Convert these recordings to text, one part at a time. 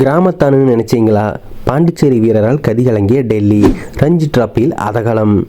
கிராமத்தானுன்னு நினைச்சீங்களா? பாண்டிச்சேரி வீரரால் கதிகலங்கிய டெல்லி. ரஞ்சி டிராபியில் அதகலம்.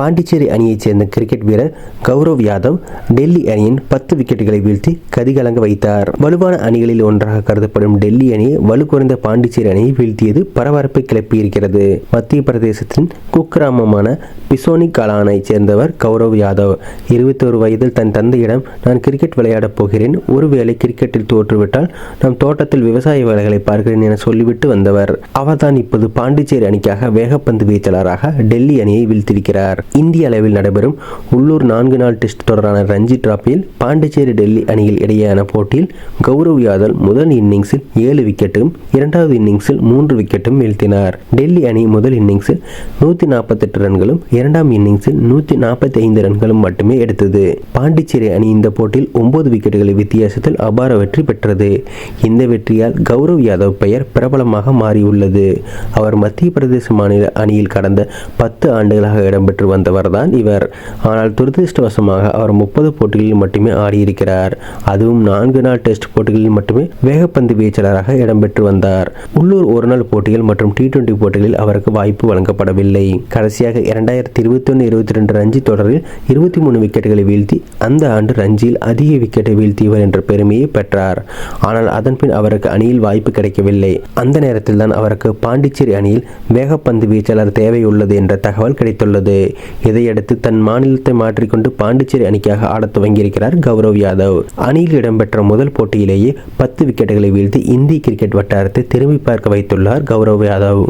பாண்டிச்சேரி அணியைச் சேர்ந்த கிரிக்கெட் வீரர் கௌரவ் யாதவ் டெல்லி அணியின் பத்து விக்கெட்டுகளை வீழ்த்தி கதிகலங்க வைத்தார். வலுவான அணிகளில் ஒன்றாக கருதப்படும் டெல்லி அணியை வலு குறைந்த பாண்டிச்சேரி அணியை வீழ்த்தியது பரபரப்பை கிளப்பியிருக்கிறது. மத்திய பிரதேசத்தின் குக்கிராமமான பிசோனி கலானைச் சேர்ந்தவர் கௌரவ் யாதவ். இருபத்தோரு வயதில் தன் தந்தையிடம் நான் கிரிக்கெட் விளையாடப் போகிறேன். ஒருவேளை கிரிக்கெட்டில் தோற்றுவிட்டால் நம் தோட்டத்தில் விவசாய வேலைகளை பார்க்கிறேன் என சொல்லிவிட்டு வந்தவர். அவர்தான் இப்போது பாண்டிச்சேரி அணிக்காக வேகப்பந்து வீச்சாளராக டெல்லி அணியை வீழ்த்தியிருக்கிறார். இந்திய அளவில் நடைபெறும் உள்ளூர் நான்கு நாள் டெஸ்ட் தொடரான ரஞ்சி டிராபியில் பாண்டிச்சேரி டெல்லி அணியில் இடையேயான போட்டியில் கௌரவ் யாதவ் முதல் இன்னிங்ஸில் ஏழு விக்கெட்டும் இரண்டாவது இன்னிங்ஸில் மூன்று விக்கெட்டும் வீழ்த்தினார். டெல்லி அணி முதல் இன்னிங்ஸில் நூற்றி நாற்பத்தெட்டு ரன்களும் இரண்டாம் இன்னிங்ஸில் நூற்றி நாற்பத்தி ஐந்து ரன்களும் மட்டுமே எடுத்தது. பாண்டிச்சேரி அணி இந்த போட்டியில் ஒன்பது விக்கெட்டுகளை வித்தியாசத்தில் அபார வெற்றி பெற்றது. இந்த வெற்றியால் கௌரவ் யாதவ் பெயர் பிரபலமாக மாறியுள்ளது. அவர் மத்திய பிரதேச மாநில அணியில் கடந்த பத்து ஆண்டுகளாக இடம்பெற்று வந்த வந்தவர்தான் இவர். ஆனால் துரதிருஷ்டவசமாக அவர் முப்பது போட்டிகளில் மட்டுமே ஆடியிருக்கிறார். அதுவும் நான்கு நாள் டெஸ்ட் போட்டிகளில் மட்டுமே வேகப்பந்து வீச்சாளராக இடம்பெற்று வந்தார். உள்ளூர் ஒருநாள் போட்டிகள் மற்றும் டி டுவெண்டி போட்டிகளில் அவருக்கு வாய்ப்பு வழங்கப்படவில்லை. கடைசியாக இரண்டாயிரத்தி இருபத்தி ஒன்று இருபத்தி ரெண்டு ரஞ்சி தொடரில் இருபத்தி மூணு விக்கெட்டுகளை வீழ்த்தி அந்த ஆண்டு ரஞ்சியில் அதிக விக்கெட்டை வீழ்த்தியவர் என்ற பெருமையை பெற்றார். ஆனால் அதன்பின் அவருக்கு அணியில் வாய்ப்பு கிடைக்கவில்லை. அந்த நேரத்தில் தான் அவருக்கு பாண்டிச்சேரி அணியில் வேகப்பந்து வீச்சாளர் தேவையுள்ளது என்ற தகவல் கிடைத்துள்ளது. இதையடுத்து தன் மாநிலத்தை மாற்றிக்கொண்டு பாண்டிச்சேரி அணிக்காக ஆடத் துவங்கியிருக்கிறார் கௌரவ் யாதவ். அணியில் இடம்பெற்ற முதல் போட்டியிலேயே பத்து விக்கெட்டுகளை வீழ்த்தி இந்திய கிரிக்கெட் வட்டாரத்தை திரும்பி பார்க்க வைத்துள்ளார் கௌரவ் யாதவ்.